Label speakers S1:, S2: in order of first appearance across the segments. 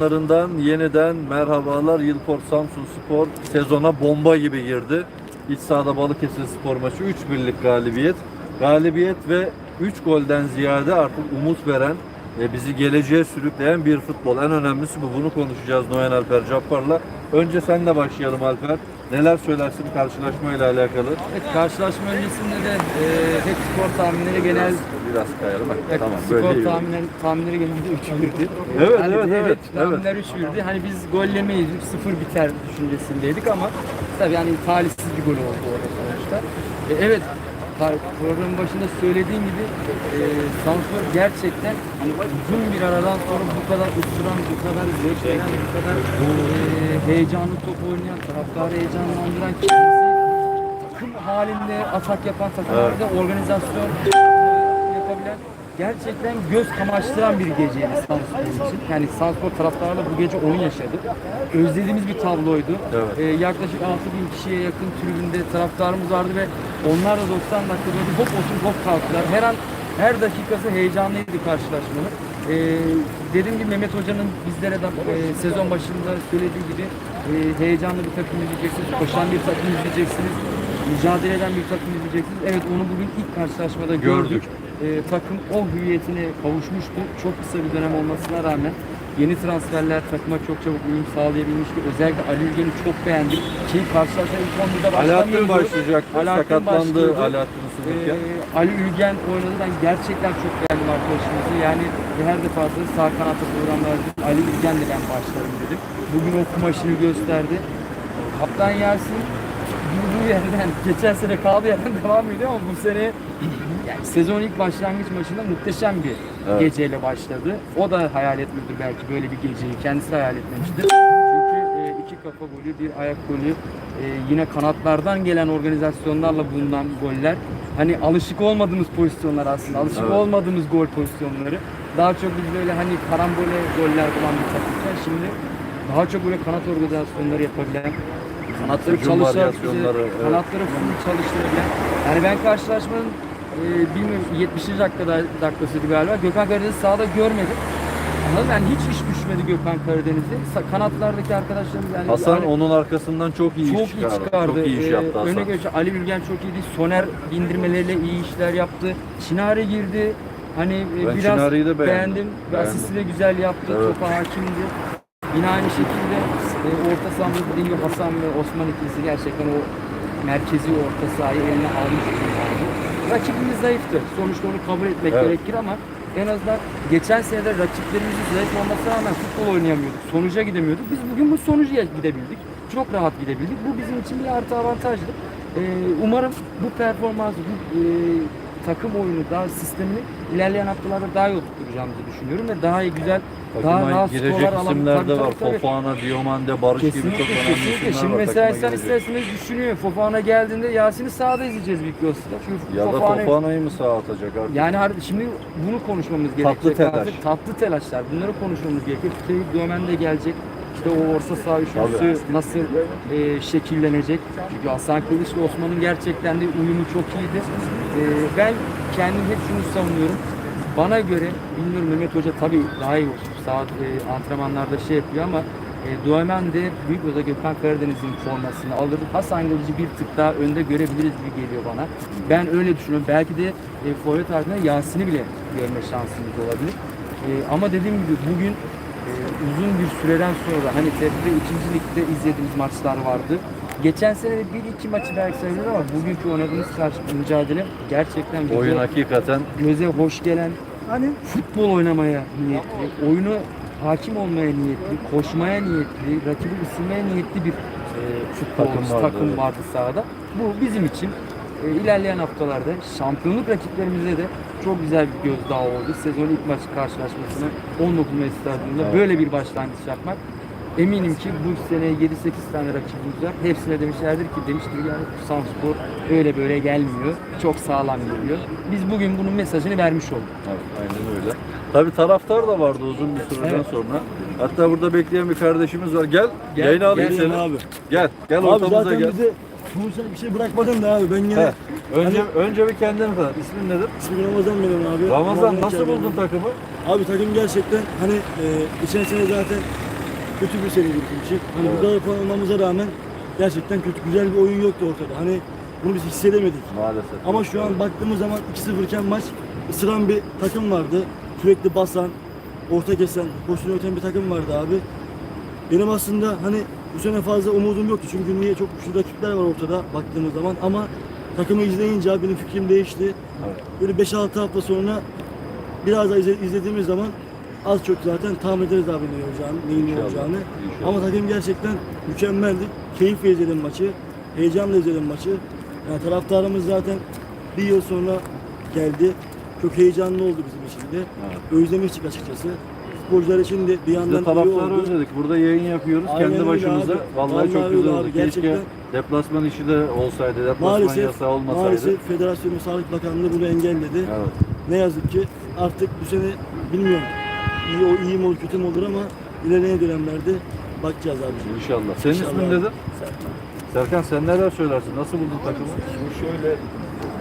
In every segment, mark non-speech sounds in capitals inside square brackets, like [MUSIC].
S1: Larından yeniden merhabalar. Yılport Samsun Spor sezona bomba gibi girdi. İç sahada Balıkesir Spor maçı 3 birlik galibiyet. Galibiyet ve 3 golden ziyade artık umut veren ve bizi geleceğe sürükleyen bir futbol. En önemlisi bu. Bunu konuşacağız Noyan Alper Cabbar'la. Önce senle başlayalım Alper. Neler söylersin karşılaşmayla alakalı?
S2: Evet, karşılaşma öncesinde de e, hep skor tahminleri genel
S1: Biraz kayalım. Bak,
S2: hep
S1: Tamam
S2: skor
S1: böyle iyi.
S2: tahminleri, tahminleri genelde 3-1'di.
S1: Evet,
S2: Hani
S1: evet,
S2: de
S1: evet,
S2: Tahminler 3-1'di. Hani biz gollemeyiz, 3-0 biter düşüncesindeydik ama tabii yani talihsiz bir gol oldu orada sonuçta. E, evet, programın başında söylediğim gibi e, Samsun gerçekten hani uzun bir aradan sonra bu kadar ısıran, bu kadar zevk veren, bu kadar e, heyecanlı top oynayan, taraftarı heyecanlandıran kendisi takım halinde atak yapan takımlarda organizasyon e, yapabilen gerçekten göz kamaştıran bir geceydi Sanspor için. Yani Sanspor taraftarıyla bu gece onu yaşadık. Özlediğimiz bir tabloydu.
S1: Evet.
S2: E, yaklaşık 6 bin kişiye yakın tribünde taraftarımız vardı ve onlar da 90 dakika böyle hop oturup hop kalktılar. Her an her dakikası heyecanlıydı karşılaşmanın. E, dediğim gibi Mehmet Hoca'nın bizlere de e, sezon başında söylediği gibi e, heyecanlı bir takım izleyeceksiniz, koşan bir takım izleyeceksiniz, mücadele eden bir takım izleyeceksiniz. Evet onu bugün ilk karşılaşmada gördük.
S1: Gördük.
S2: E, takım o hüviyetine kavuşmuştu. Çok kısa bir dönem olmasına rağmen yeni transferler takıma çok çabuk uyum sağlayabilmişti. Özellikle Ali Ülgen'i çok beğendim. Ki karşılaşma ilk 11'de
S1: Alaaddin
S2: başlamıyordu.
S1: başlayacak.
S2: Alaaddin
S1: Sakatlandı
S2: başlıyordu.
S1: Alaaddin.
S2: Ee, Ali Ülgen oynadı. Ben gerçekten çok beğendim arkadaşımızı. Yani her defasında sağ kanata programlarda Ali Ülgen'le ben başlarım dedim. Bugün o kumaşını gösterdi. Kaptan Yasin durduğu yerden, [LAUGHS] geçen sene kaldığı yerden devam ediyor ama bu sene sezon ilk başlangıç maçında muhteşem bir
S1: Evet.
S2: geceyle başladı. O da hayal etmiyordur belki böyle bir geceyi. Kendisi hayal etmemiştir. Çünkü e, iki kafa golü, bir ayak golü, e, yine kanatlardan gelen organizasyonlarla bulunan goller. Hani alışık olmadığımız pozisyonlar aslında. Alışık
S1: Evet.
S2: olmadığımız gol pozisyonları. Daha çok biz böyle hani karambole goller bulan bir takımken şimdi daha çok böyle kanat organizasyonları yapabilen, kanatları
S1: evet.
S2: kanatları full çalıştırabilen. Yani ben karşılaşmanın e, bilmiyorum 70. dakikada dakikasıydı galiba. Gökhan Karadeniz'i sahada görmedim. Ama ben hiç iş düşmedi Gökhan Karadeniz'i. Sa- Kanatlardaki arkadaşlarımız yani
S1: Hasan
S2: yani
S1: onun arkasından çok iyi
S2: çok
S1: iş
S2: iyi
S1: çıkardı.
S2: çıkardı.
S1: Çok iyi iş
S2: Ee,
S1: yaptı Hasan.
S2: Öne geçen Ali Bilgen çok iyiydi. Soner bindirmeleriyle iyi işler yaptı. Çinare girdi. Hani e,
S1: Ben
S2: biraz
S1: Çinare'yi de beğendim.
S2: beğendim. Ve
S1: Beğendim.
S2: Asisti de güzel yaptı.
S1: Evet.
S2: Topa hakimdi. Yine aynı şekilde e, orta sahamda dediğim gibi Hasan ve Osman ikilisi gerçekten o merkezi orta sahayı eline almış. Rakibimiz zayıftı. Sonuçta onu kabul etmek
S1: Evet.
S2: gerekir ama en azından geçen sene de rakiplerimizin zayıf olmasına rağmen futbol oynayamıyorduk. Sonuca gidemiyorduk. Biz bugün bu sonuca gidebildik. Çok rahat gidebildik. Bu bizim için bir artı avantajdı. Ee, umarım bu performans, bu e, takım oyunu, daha sistemini ilerleyen haftalarda daha iyi oturtacağımızı düşünüyorum ve daha iyi güzel, daha rahat skorlar alan-
S1: isimler de var. Fofana, Diomande, Barış gibi çok
S2: Kesinlikle,
S1: önemli
S2: kesinlikle. Şimdi
S1: var.
S2: mesela isterseniz düşünüyor. Fofana geldiğinde Yasin'i sahada izleyeceğiz Yos'ta. Çünkü
S1: Ya da
S2: Fofana-
S1: Fofana'yı mı sağa atacak artık?
S2: yani şimdi bunu konuşmamız gerekecek.
S1: Tatlı telaş.
S2: artık. Tatlı telaşlar. Bunları konuşmamız gerekiyor. Tevhid Dömen de gelecek. İşte o orta saha üçlüsü nasıl e, şekillenecek? Çünkü Hasan Kılıç ve Osman'ın gerçekten de uyumu çok iyiydi. E, ben kendim hep şunu savunuyorum. Bana göre, bilmiyorum Mehmet Hoca tabii daha iyi olsun. Saat e, antrenmanlarda şey yapıyor ama e, Duemen de Büyük Oda Gökhan Karadeniz'in formasını alır. Hasan Kılıç'ı bir tık daha önde görebiliriz gibi geliyor bana. Ben öyle düşünüyorum. Belki de e, forvet ardında Yasin'i bile görme şansımız olabilir. E, ama dediğim gibi bugün e, uzun bir süreden sonra hani TFF ikinci ligde izlediğimiz maçlar vardı. Geçen sene de bir iki maçı belki sayılır ama bugünkü oynadığımız karşı mücadele gerçekten göze,
S1: Oyun hakikaten
S2: göze hoş gelen hani futbol oynamaya niyetli, oyunu hakim olmaya niyetli, koşmaya niyetli, rakibi ısınmaya niyetli bir e, futbolcu
S1: Takım
S2: takım,
S1: vardı,
S2: vardı,
S1: evet.
S2: sahada. Bu bizim için e, ilerleyen haftalarda şampiyonluk rakiplerimize de çok güzel bir gözdağı oldu. Sezon ilk maç karşılaşmasını 19 Mayıs stadyumunda
S1: Evet.
S2: böyle bir başlangıç yapmak. Eminim ki bu sene 7-8 tane rakibimiz var. Hepsine demişlerdir ki demiştir yani Samspor öyle böyle gelmiyor. Çok sağlam geliyor. Biz bugün bunun mesajını vermiş olduk.
S1: Evet, aynen öyle. Tabii taraftar da vardı uzun bir süreden
S2: Evet.
S1: sonra. Hatta burada bekleyen bir kardeşimiz var. Gel,
S2: Gel,
S1: yayına alayım
S2: gel
S1: seni.
S3: abi.
S1: Gel, gel
S3: Abi
S1: ortamıza gel.
S3: bize bu bir şey bırakmadın da abi ben yine
S1: He. Önce önce bir kendini tanıt. İsmin nedir?
S3: ismi Ramazan benim abi.
S1: Ramazan nasıl
S3: Kemal.
S1: buldun takımı?
S3: Abi takım gerçekten hani e, geçen sene zaten kötü bir seriydi bizim için. Hani bu kadar puan almamıza rağmen gerçekten kötü güzel bir oyun yoktu ortada. Hani bunu biz hissedemedik.
S1: Maalesef.
S3: Ama şu an baktığımız zaman 2-0 iken maç ısıran bir takım vardı. Sürekli basan, orta kesen, koşunu öten bir takım vardı abi. Benim aslında hani bu sene fazla umudum yoktu çünkü niye çok güçlü rakipler var ortada baktığımız zaman ama takımı izleyince abi benim fikrim değişti. Böyle 5-6 hafta sonra biraz da izle- izlediğimiz zaman az çok zaten tahmin ederiz abi ne olacağını, neyin ne
S1: İnşallah,
S3: olacağını.
S1: inşallah.
S3: Ama takım gerçekten mükemmeldi. Keyifle izledim maçı. Heyecanla izledim maçı. Yani taraftarımız zaten bir yıl sonra geldi. Çok heyecanlı oldu bizim için de.
S1: Evet.
S3: Özlemiştik açıkçası. Sporcular için de bir yandan iyi
S1: taraftarı
S3: oldu.
S1: özledik. Burada yayın yapıyoruz
S3: Aynen
S1: kendi başımıza.
S3: abi.
S1: Vallahi,
S3: Vallahi
S1: çok güzel
S3: abi,
S1: oldu. Keşke
S3: gerçekten.
S1: deplasman işi de olsaydı. Deplasman
S3: Maalesef,
S1: yasağı olmasaydı.
S3: maalesef Federasyonun Sağlık Bakanlığı bunu engelledi.
S1: Evet.
S3: Ne yazık ki artık bu sene bilmiyorum iyi, o iyi mi olur kötü mü olur ama ilerleyen dönemlerde bakacağız abi.
S1: İnşallah. Senin
S3: İnşallah.
S1: ismin nedir? Serkan sen neler söylersin? Nasıl buldun takımı?
S4: Şimdi şöyle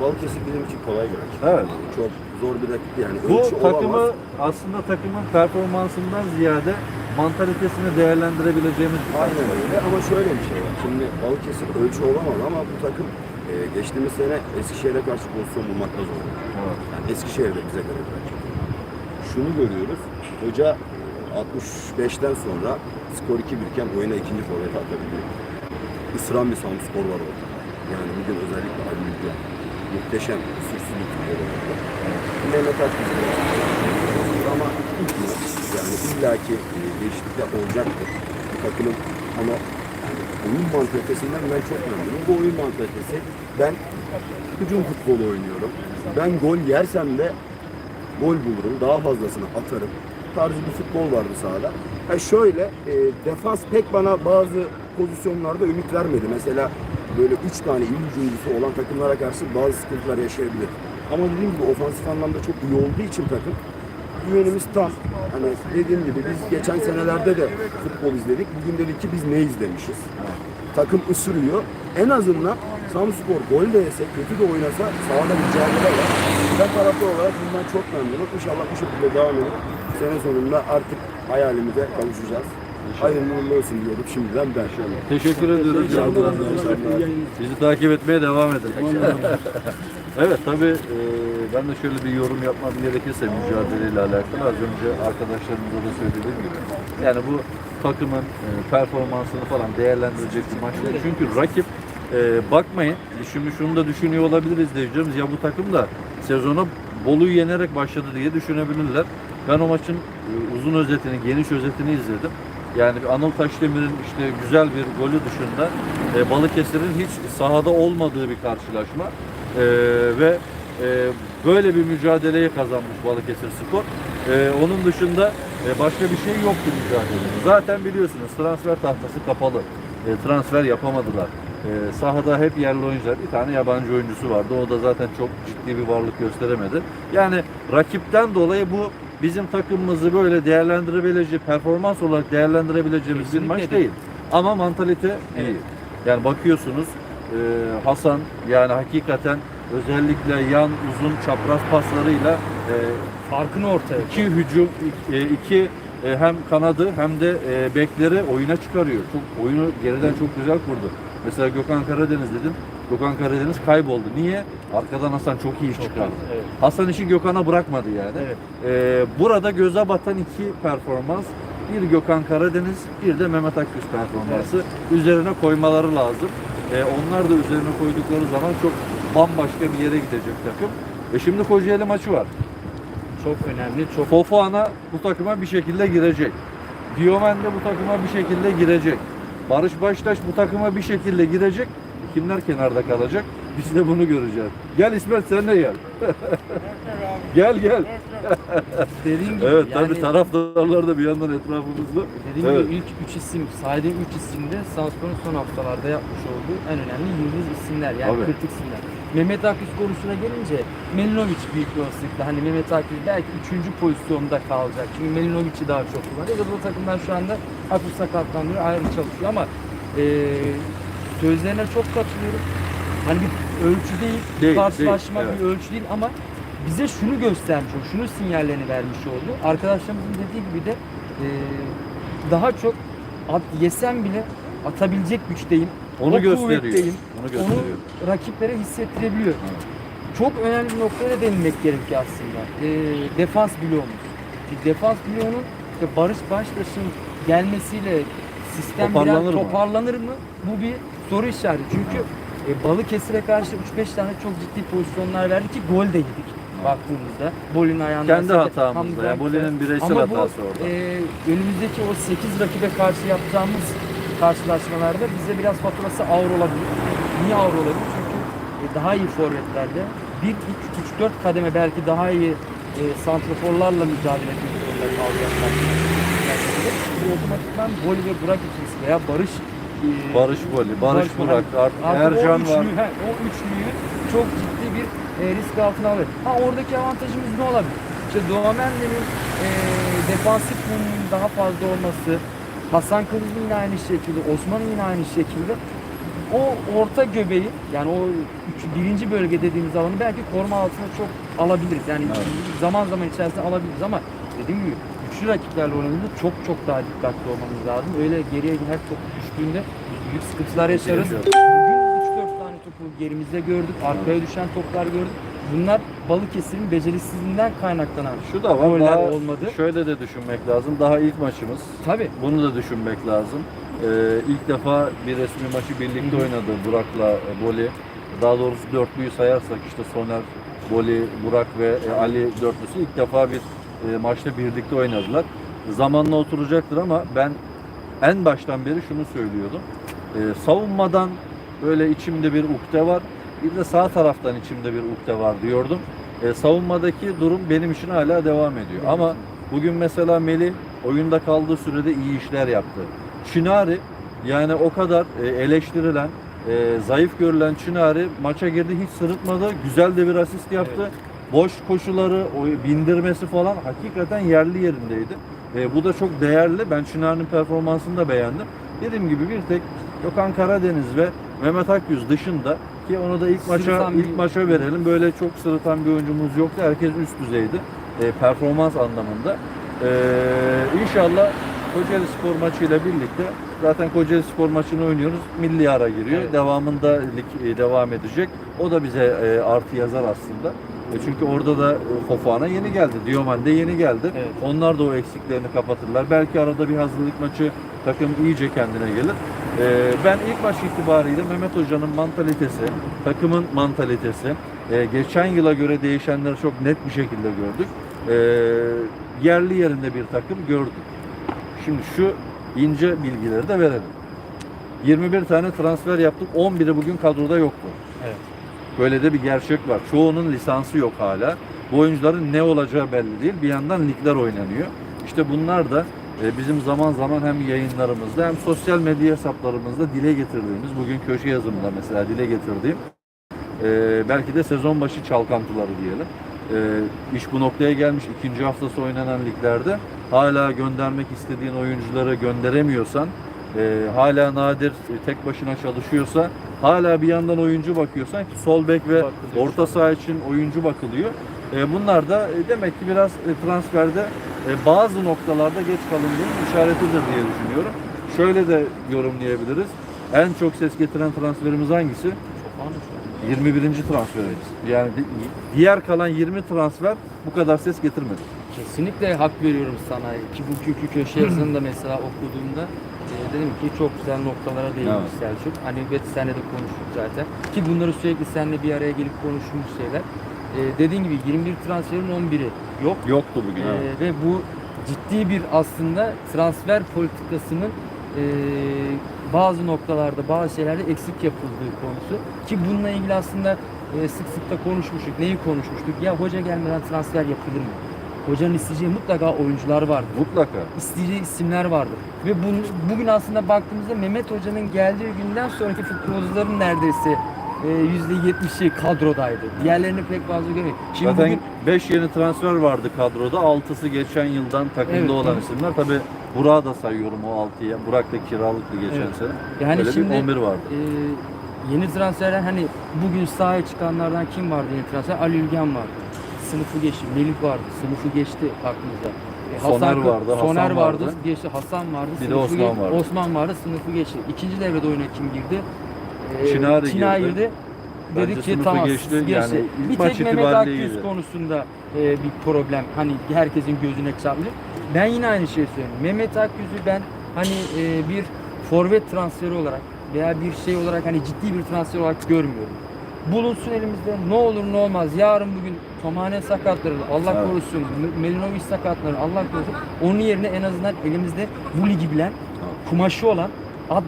S4: Balıkesir bizim için kolay bir rakip.
S1: Evet.
S4: Çok zor bir rakip yani.
S1: Bu
S4: Ölçü
S1: takımı
S4: olamaz.
S1: aslında takımın performansından ziyade mantalitesini değerlendirebileceğimiz bir takım.
S4: Aynen öyle ama şöyle bir şey var. Şimdi Balıkesir ölçü olamaz ama bu takım e, geçtiğimiz sene Eskişehir'e karşı pozisyon bulmakta zor.
S1: Evet.
S4: Yani Eskişehir'de bize göre bir rakip. Şunu görüyoruz. Hoca e, 65'ten sonra skor 2-1 iken oyuna ikinci forvet atabiliyor. Isıran bir skor var orada. Yani bugün özellikle Ali Bilge muhteşem sürsülük orada. Mehmet Akgül ama yani illaki e, değişiklikler olacaktır. Takımın ama yani oyun mantalitesinden ben çok memnunum. Bu oyun mantalitesi ben hücum futbolu oynuyorum. Ben gol yersem de gol bulurum. Daha fazlasını atarım. Tarzı bir futbol vardı sahada. Ha şöyle e, defans pek bana bazı pozisyonlarda ümit vermedi. Mesela böyle üç tane iyi hücumcusu olan takımlara karşı bazı sıkıntılar yaşayabilir. Ama dediğim gibi ofansif anlamda çok iyi olduğu için takım güvenimiz tam. Hani dediğim gibi biz geçen senelerde de futbol izledik. Bugün dedik ki biz ne izlemişiz? Takım ısırıyor. En azından Samspor gol de yese, kötü de oynasa sahada mücadele var. Ben taraftar olarak bundan çok memnunum. İnşallah bu şekilde devam edip sene sonunda artık hayalimize kavuşacağız. Hayırlı uğurlu olsun diyorum şimdiden ben.
S1: Teşekkür ediyoruz. İçin. Bizi takip etmeye devam edin. evet tabii e, ben de şöyle bir yorum yapmam gerekirse mücadeleyle alakalı az önce arkadaşlarımıza da söylediğim gibi. Yani bu takımın e, performansını falan değerlendirecek bir maç değil. Çünkü rakip e, bakmayın şimdi şunu da düşünüyor olabilir izleyicilerimiz ya bu takım da sezona Bolu'yu yenerek başladı diye düşünebilirler. Ben o maçın e, uzun özetini, geniş özetini izledim. Yani Anıl Taşdemir'in işte güzel bir golü dışında e, Balıkesir'in hiç sahada olmadığı bir karşılaşma. E, ve e, böyle bir mücadeleyi kazanmış Balıkesir Spor. E, onun dışında e, başka bir şey yoktu mücadelede. Zaten biliyorsunuz transfer tahtası kapalı. E, transfer yapamadılar. E, sahada hep yerli oyuncular. Bir tane yabancı oyuncusu vardı. O da zaten çok ciddi bir varlık gösteremedi. Yani rakipten dolayı bu bizim takımımızı böyle değerlendirebileceği, performans olarak değerlendirebileceğimiz bir
S2: Kesinlikle
S1: maç
S2: değil.
S1: değil. Ama mantalite iyi. Yani bakıyorsunuz e, Hasan yani hakikaten özellikle yan uzun çapraz paslarıyla e,
S2: Farkını ortaya
S1: iki hücum e, iki e, hem kanadı hem de e, bekleri oyuna çıkarıyor. Çok oyunu geriden çok güzel kurdu. Mesela Gökhan Karadeniz dedim. Gökhan Karadeniz kayboldu. Niye? Arkadan Hasan çok iyi iş çıkardı.
S2: Evet.
S1: Hasan işi Gökhan'a bırakmadı yani.
S2: Evet.
S1: Ee, burada göze batan iki performans. Bir Gökhan Karadeniz, bir de Mehmet Akgüz performansı. Üzerine koymaları lazım. Ee, onlar da üzerine koydukları zaman çok bambaşka bir yere gidecek takım. E şimdi Kocaeli maçı var.
S2: Çok önemli, çok
S1: Fofana bu takıma bir şekilde girecek. Diomen de bu takıma bir şekilde girecek. Barış Baştaş bu takıma bir şekilde girecek. Kimler kenarda kalacak? Biz de bunu göreceğiz. Gel İsmet sen de gel. gel gel.
S2: dediğim gibi
S1: Evet
S2: yani
S1: tabii taraftarlar da bir yandan etrafımızda.
S2: dediğim
S1: Evet.
S2: gibi ilk 3 isim, saydığım 3 isim de Samsun'un son haftalarda yapmış olduğu en önemli yıldız isimler. Yani
S1: Tabii.
S2: kritik isimler. Mehmet Akgüz konusuna gelince Melinovic büyük bir olasılıkla hani Mehmet Akgüz belki 3. pozisyonda kalacak. Çünkü Melinovic'i daha çok kullanıyor. Ya da bu takımdan şu anda hafif sakatlanıyor, ayrı çalışıyor ama eee sözlerine çok katılıyorum. Hani bir ölçü değil,
S1: Değil,
S2: karşılaşma
S1: değil,
S2: bir ölçü değil ama bize şunu göstermiş oldu, şunu sinyallerini vermiş oldu. Arkadaşlarımızın dediği gibi de eee, daha çok at yesem bile atabilecek güçteyim.
S1: Onu
S2: o
S1: gösteriyor. Onu
S2: Onu
S1: gösteriyor.
S2: rakiplere hissettirebiliyor. Çok önemli bir noktaya değinmek gerekiyor aslında. Ee, defans bloğumuz. Bir defans bloğunun işte Barış Baştaş'ın gelmesiyle sistem
S1: Toparlanır
S2: biraz
S1: mı?
S2: toparlanır mı? Bu bir soru işareti. Çünkü e, Balıkesir'e karşı 3-5 tane çok ciddi pozisyonlar verdi ki gol de yedik baktığımızda. Bolin ayağında.
S1: Kendi hatamızda. Yani Boli'nin bireysel
S2: Ama bu
S1: hatası orada.
S2: e, önümüzdeki o 8 rakibe karşı yapacağımız karşılaşmalarda bize biraz faturası ağır olabilir. Niye ağır olabilir? Çünkü e, daha iyi forvetlerde 1, 2, 3, 4 kademe belki daha iyi e, santraforlarla mücadele etmek zorunda kalacaklar. Bu otomatikman Boli ve Burak ikilisi veya Barış e,
S1: Barış Boli, Barış Burak, artık
S2: Artık
S1: Ercan
S2: o
S1: var.
S2: he, o üçlüyü çok ciddi bir e, risk altına alır. Ha oradaki avantajımız ne olabilir? İşte Doğamendi'nin e, defansif yönünün daha fazla olması, Hasan Kılıç'ın yine aynı şekilde, Osman'ın yine aynı şekilde o orta göbeği yani o üç, birinci bölge dediğimiz alanı belki koruma altına çok alabiliriz. Yani zaman zaman içerisinde alabiliriz ama dediğim gibi güçlü rakiplerle oynadığında çok çok daha dikkatli olmamız lazım. Öyle geriye her top düştüğünde büyük sıkıntılar yaşarız. Bugün 3-4 tane topu gerimizde gördük. Arkaya düşen toplar gördük. Bunlar Balıkesir'in becerisizliğinden kaynaklanan
S1: Şu da var. Daha
S2: olmadı.
S1: şöyle de düşünmek lazım. Daha ilk maçımız.
S2: Tabii.
S1: Bunu da düşünmek lazım. Ee, ilk defa bir resmi maçı birlikte
S2: Hı hı.
S1: oynadı Burak'la e, Boli. Daha doğrusu dörtlüyü sayarsak işte Soner, Boli, Burak ve e, Ali dörtlüsü ilk defa bir e, maçta birlikte oynadılar. Zamanla oturacaktır ama ben en baştan beri şunu söylüyordum. Ee, savunmadan böyle içimde bir ukde var. Bir de sağ taraftan içimde bir ukde var diyordum. Ee, savunmadaki durum benim için hala devam ediyor. Ama bugün mesela Melih oyunda kaldığı sürede iyi işler yaptı. Çinari yani o kadar e, eleştirilen, e, zayıf görülen Çinari maça girdi hiç sırıtmadı. Güzel de bir asist yaptı. Boş koşuları, o bindirmesi falan hakikaten yerli yerindeydi. E, bu da çok değerli. Ben Çınar'ın performansını da beğendim. Dediğim gibi bir tek Gökhan Karadeniz ve Mehmet Akyüz dışında ki onu da ilk maça
S2: Sırıtan bir-
S1: ilk maça verelim. Böyle çok sırıtan bir oyuncumuz yoktu. Herkes üst düzeydi. E, performans anlamında. E, inşallah Kocaeli Spor maçıyla birlikte zaten Kocaeli Spor maçını oynuyoruz. Milli ara giriyor.
S2: Evet.
S1: Devamında lig e, devam edecek. O da bize e, artı yazar aslında. E, çünkü orada da e, Fofana yeni geldi. Dioman de yeni geldi.
S2: Evet.
S1: Onlar da o eksiklerini kapatırlar. Belki arada bir hazırlık maçı takım iyice kendine gelir. E, ben ilk maç itibariyle Mehmet Hoca'nın mantalitesi, takımın mantalitesi, e, geçen yıla göre değişenleri çok net bir şekilde gördük. E, yerli yerinde bir takım gördük. Şimdi şu ince bilgileri de verelim. 21 tane transfer yaptık. 11'i bugün kadroda yoktu.
S2: Evet.
S1: Böyle de bir gerçek var. Çoğunun lisansı yok hala. Bu oyuncuların ne olacağı belli değil. Bir yandan ligler oynanıyor. İşte bunlar da e, bizim zaman zaman hem yayınlarımızda hem sosyal medya hesaplarımızda dile getirdiğimiz, bugün köşe yazımında mesela dile getirdiğim e, belki de sezon başı çalkantıları diyelim. E, iş bu noktaya gelmiş. ikinci haftası oynanan liglerde hala göndermek istediğin oyuncuları gönderemiyorsan, e, hala Nadir e, tek başına çalışıyorsa, hala bir yandan oyuncu bakıyorsan ki sol bek ve orta saha için oyuncu bakılıyor. E, bunlar da e, demek ki biraz e, transferde e, bazı noktalarda geç kalındığının işaretidir diye düşünüyorum. Şöyle de yorumlayabiliriz. En çok ses getiren transferimiz hangisi?
S2: Çok anlaşılıyor.
S1: 21. transferimiz. Yani di- diğer kalan 20 transfer bu kadar ses getirmedi.
S2: Kesinlikle hak veriyorum sana. Ki bu köşe yazını da mesela okuduğumda dedim ki çok güzel noktalara değinmiş
S1: Evet.
S2: Selçuk. Hani ve seninle de konuştuk zaten. Ki bunları sürekli seninle bir araya gelip konuşmuş şeyler. E, dediğin gibi 21 transferin 11'i yok.
S1: Yoktu bugün.
S2: E,
S1: evet.
S2: ve bu ciddi bir aslında transfer politikasının e, bazı noktalarda bazı şeylerde eksik yapıldığı konusu. Ki bununla ilgili aslında e, sık sık da konuşmuştuk. Neyi konuşmuştuk? Ya hoca gelmeden transfer yapılır mı? Hocanın isteyeceği mutlaka oyuncular vardır.
S1: Mutlaka.
S2: İsteyeceği isimler vardır. Ve bun- bugün aslında baktığımızda Mehmet Hoca'nın geldiği günden sonraki futbolcuların neredeyse e, %70'i kadrodaydı. Diğerlerini pek fazla görmedik. Şimdi
S1: Zaten
S2: bugün
S1: 5 yeni transfer vardı kadroda. 6'sı geçen yıldan takımda
S2: Evet,
S1: olan
S2: evet.
S1: isimler. Tabi Burak'ı da sayıyorum o 6'ya. Burak da kiralıktı geçen
S2: Evet.
S1: sene.
S2: yani
S1: Böyle
S2: şimdi
S1: bir 11 vardı.
S2: e, yeni transferler hani bugün sahaya çıkanlardan kim vardı yeni transfer? Ali Ülgen vardı. Sınıfı geçti. Melih vardı. Sınıfı geçti aklımızda. E,
S1: Soner vardı, Hasan
S2: Soner vardı,
S1: vardı.
S2: geçti Hasan vardı.
S1: Bir de
S2: sınıfı
S1: Osman
S2: ge-
S1: vardı.
S2: Osman vardı, sınıfı geçti. İkinci devrede oyuna kim girdi? Ee,
S1: Çinari
S2: Çinari
S1: girdi.
S2: girdi.
S1: Bence
S2: Dedik ki
S1: sınıfı
S2: tamam
S1: geçti.
S2: geçti.
S1: Yani ilk
S2: bir
S1: maç
S2: tek Mehmet
S1: itibariyle
S2: Akgüz
S1: iyiydi.
S2: konusunda e, bir problem. Hani herkesin gözüne çarpmış. Ben yine aynı şeyi söylüyorum. Mehmet Akgüz'ü ben hani e, bir forvet transferi olarak veya bir şey olarak hani ciddi bir transfer olarak görmüyorum. Bulunsun elimizde. Ne olur ne olmaz. Yarın bugün Tomane sakatları, Allah
S1: Evet.
S2: korusun. Melinovic sakatları, Allah korusun. Onun yerine en azından elimizde bu ligi bilen, kumaşı olan,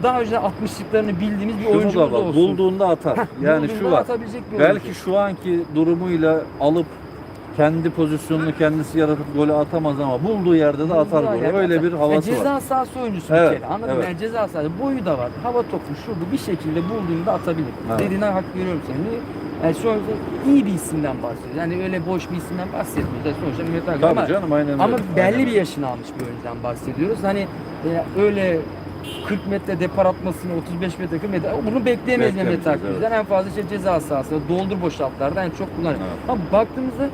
S2: daha önce 60'lıklarını bildiğimiz bir
S1: var.
S2: olsun.
S1: Bulduğunda atar. Yani şu var.
S2: bir oyuncu.
S1: Belki şu anki durumuyla alıp kendi pozisyonunu kendisi yaratıp golü atamaz ama bulduğu yerde de atar golü. Öyle
S2: atar.
S1: bir havası
S2: ya ceza
S1: var.
S2: sahası oyuncusu
S1: Evet,
S2: bir kere. Anladın mı?
S1: evet.
S2: Yani ceza sahası boyu da var. Hava topu şurada bir şekilde bulduğunda atabilir.
S1: Evet.
S2: Dediğine hak veriyorum seni. Yani şu iyi bir isimden bahsediyoruz. Yani öyle boş bir isimden bahsetmiyoruz. Yani sonuçta Mehmet
S1: Tabii
S2: ama,
S1: canım aynen öyle.
S2: ama belli
S1: Aynen
S2: bir yaşını almış bir oyuncudan bahsediyoruz. Hani e, öyle 40 metre depar atmasını 35 metre 40 metre bunu bekleyemeyiz Mehmet
S1: Beklemeyeceğiz,
S2: Akgül'den. En fazla işte ceza sahası, doldur boşaltlarda en çok kullanıyor.
S1: Evet.
S2: Ama baktığımızda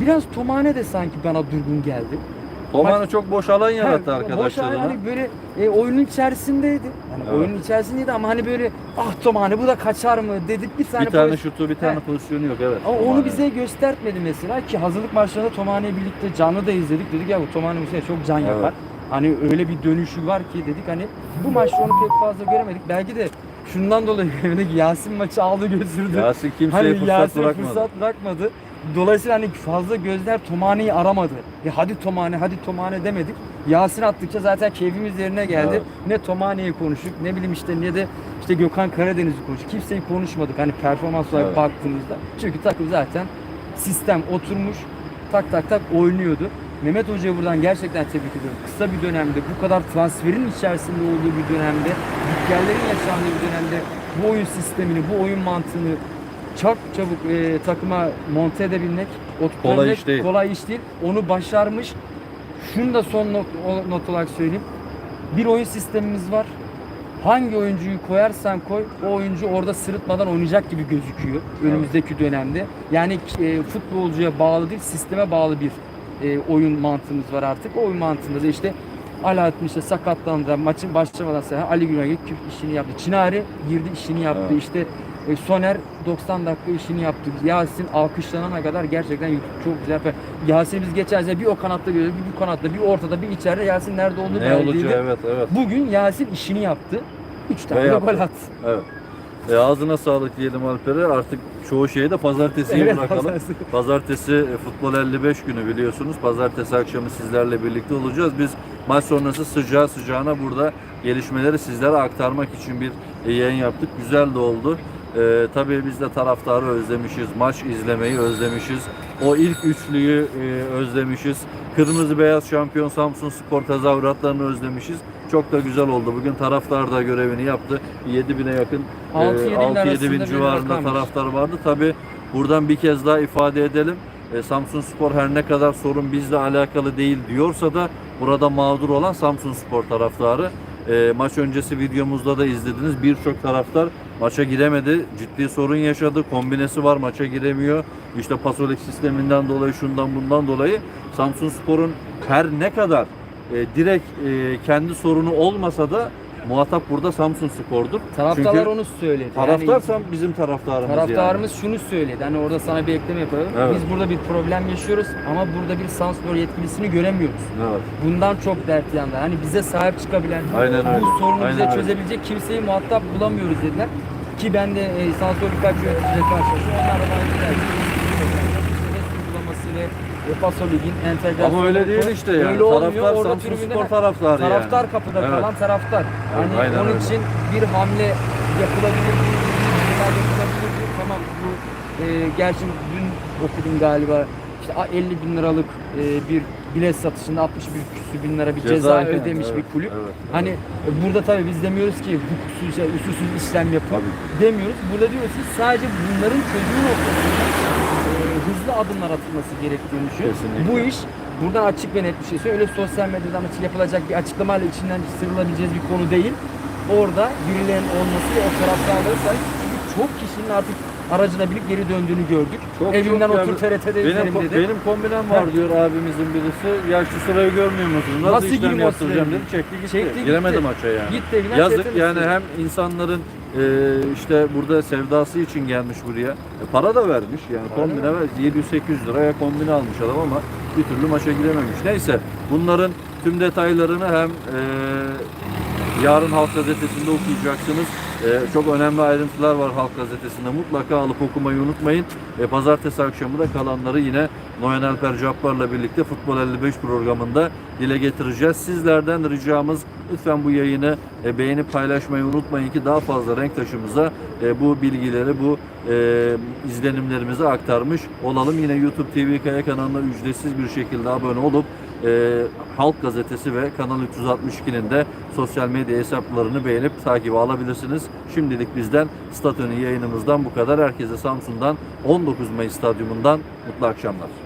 S2: biraz Tomane de sanki bana durgun geldi.
S1: Tomane çok boş alan yarattı
S2: Ha, boş
S1: arkadaşlarına.
S2: hani böyle e, oyunun içerisindeydi. Yani
S1: Evet.
S2: oyunun içerisindeydi ama hani böyle ah Tomane bu da kaçar mı dedik bir tane,
S1: bir tane
S2: poz-
S1: şutu, bir tane
S2: He.
S1: pozisyonu yok evet.
S2: ama onu
S1: Tomane.
S2: bize göstermedi mesela ki hazırlık maçlarında Tomane'yi birlikte canlı da izledik. Dedik ya bu Tomane bu sene çok can
S1: Evet.
S2: yapar. Hani öyle bir dönüşü var ki dedik hani bu maçta onu pek fazla göremedik. Belki de şundan dolayı göremedik. [LAUGHS] Yasin maçı aldı götürdü.
S1: Yasin kimseye
S2: hani
S1: fırsat
S2: Yasin'e
S1: bırakmadı.
S2: fırsat bırakmadı. Dolayısıyla hani fazla gözler Tomane'yi aramadı. Ya hadi Tomane, hadi Tomane demedik. Yasin attıkça zaten keyfimiz yerine geldi.
S1: Evet.
S2: Ne Tomane'yi konuştuk, ne bileyim işte ne de işte Gökhan Karadeniz'i konuştuk. Kimseyi konuşmadık hani performans olarak
S1: Evet.
S2: baktığımızda. Çünkü takım zaten sistem oturmuş, tak tak tak oynuyordu. Mehmet Hoca'yı buradan gerçekten tebrik ediyorum. Kısa bir dönemde, bu kadar transferin içerisinde olduğu bir dönemde, gitgellerin yaşandığı bir dönemde bu oyun sistemini, bu oyun mantığını çok çabuk e, takıma monte edebilmek, oturtabilmek
S1: Kolay iş değil.
S2: kolay iş değil. Onu başarmış. Şunu da son not, not olarak söyleyeyim. Bir oyun sistemimiz var. Hangi oyuncuyu koyarsan koy, o oyuncu orada sırıtmadan oynayacak gibi gözüküyor önümüzdeki dönemde. Yani e, futbolcuya bağlı değil, sisteme bağlı bir e, oyun mantığımız var artık. O oyun mantığında da işte Alaaddin işte sakatlandı, maçın başlamadan sonra Ali Günay işini yaptı. Çinari girdi işini yaptı.
S1: Evet.
S2: İşte e, Soner 90 dakika işini yaptı. Yasin alkışlanana kadar gerçekten çok güzel. Yasin biz geçen sene bir o kanatta görüyoruz, bir bu kanatta, bir ortada, bir içeride. Yasin nerede olduğu
S1: Ne
S2: belli
S1: olacağı evet evet.
S2: Bugün Yasin işini yaptı. 3 tane de
S1: yaptı.
S2: gol attı.
S1: Evet. E, ağzına sağlık diyelim Alper'e. Artık çoğu şeyi de pazartesiye
S2: Evet,
S1: bırakalım.
S2: pazartesi.
S1: Pazartesi e, Futbol 55 günü biliyorsunuz. Pazartesi akşamı sizlerle birlikte olacağız. Biz maç sonrası sıcağı sıcağına burada gelişmeleri sizlere aktarmak için bir e, yayın yaptık. Güzel de oldu. E, tabii biz de taraftarı özlemişiz. Maç izlemeyi özlemişiz. O ilk üçlüyü e, özlemişiz. Kırmızı beyaz şampiyon Samsun Spor tezahüratlarını özlemişiz. Çok da güzel oldu. Bugün taraftar da görevini yaptı. 7000'e yakın e,
S2: 6-7 bin
S1: 6-7
S2: arasında
S1: bin civarında taraftar vardı. Tabii buradan bir kez daha ifade edelim. E, Samsun Spor her ne kadar sorun bizle alakalı değil diyorsa da burada mağdur olan Samsun Spor taraftarı. E, maç öncesi videomuzda da izlediniz. Birçok taraftar maça giremedi. Ciddi sorun yaşadı. Kombinesi var maça giremiyor. İşte pasolik sisteminden dolayı şundan bundan dolayı Samsun Spor'un her ne kadar e, direkt e, kendi sorunu olmasa da muhatap burada Samsun Spor'dur.
S2: Taraftarlar
S1: Çünkü
S2: onu söyledi.
S1: taraftar
S2: Yani
S1: Sam- bizim taraftarımız
S2: taraftarımız şunu söyledi. Hani orada sana bir ekleme yapalım.
S1: Evet.
S2: Biz burada bir problem yaşıyoruz ama burada bir Sanspor yetkilisini göremiyoruz.
S1: yani. Evet.
S2: Bundan çok dert yandı. Hani bize sahip çıkabilen,
S1: Aynen öyle.
S2: bu sorunu
S1: Aynen
S2: bize
S1: öyle.
S2: çözebilecek kimseyi muhatap bulamıyoruz dediler. Ki ben de e, Sanspor birkaç yöneticiyle karşılaştım. Onlar da bana dediler ki, uygulaması ve e, Paso Lig'in entegrasyonu.
S1: Ama öyle değil işte yani.
S2: Öyle olmuyor.
S1: taraftar
S2: Orada
S1: Samsun Spor taraftarı yani.
S2: taraftar kapıda
S1: Evet.
S2: kalan taraftar. Hani
S1: aynen
S2: onun
S1: öyle.
S2: için bir hamle yapılabilir. Tamam bu e, gerçi dün okudum galiba işte a- 50 bin liralık e, bir bilet satışında 61 küsür bin lira bir ceza,
S1: Ceza
S2: ödemiş
S1: evet,
S2: bir kulüp.
S1: evet, evet.
S2: Hani e, burada tabii biz demiyoruz ki hukuksuz, şey, usulsüz işlem yapın demiyoruz. Burada diyoruz ki sadece bunların çözümü noktasında hızlı adımlar atılması gerektiğini düşünüyoruz.
S1: Kesinlikle.
S2: Bu iş buradan açık ve net bir şey söylüyor. Öyle sosyal medyadan yapılacak bir açıklamayla içinden sıyrılabileceğiz bir konu değil. Orada birilerinin olması ve o taraftarları çünkü çok kişinin artık aracına binip geri döndüğünü gördük.
S1: Çok,
S2: Evinden
S1: çok
S2: otur
S1: yani-
S2: TRT'de
S1: Benim, ko-
S2: dedi.
S1: benim kombinem var diyor abimizin birisi. Ya şu sırayı görmüyor musunuz? Nasıl,
S2: Nasıl
S1: işlem yaptıracağım dedi. Çekti gitti.
S2: Çekti gitti.
S1: Giremedi maça yani.
S2: Gitti
S1: Yazık yani hem insanların işte burada sevdası için gelmiş buraya. E, para da vermiş yani kombine ver 700-800 liraya kombine almış adam ama bir türlü maça girememiş. Neyse bunların tüm detaylarını hem e, yarın Halk Gazetesi'nde okuyacaksınız. E, çok önemli ayrıntılar var Halk Gazetesi'nde. Mutlaka alıp okumayı unutmayın. E, pazartesi akşamı da kalanları yine Noyan Alper Cabbar'la birlikte Futbol 55 programında dile getireceğiz. Sizlerden ricamız lütfen bu yayını e, beğenip paylaşmayı unutmayın ki daha fazla renk taşımıza e, bu bilgileri, bu e, izlenimlerimizi aktarmış olalım. Yine YouTube TV Kaya kanalına ücretsiz bir şekilde abone olup e, Halk Gazetesi ve Kanal 362'nin de sosyal medya hesaplarını beğenip takibe alabilirsiniz. Şimdilik bizden Statönü yayınımızdan bu kadar. Herkese Samsun'dan 19 Mayıs Stadyumundan mutlu akşamlar.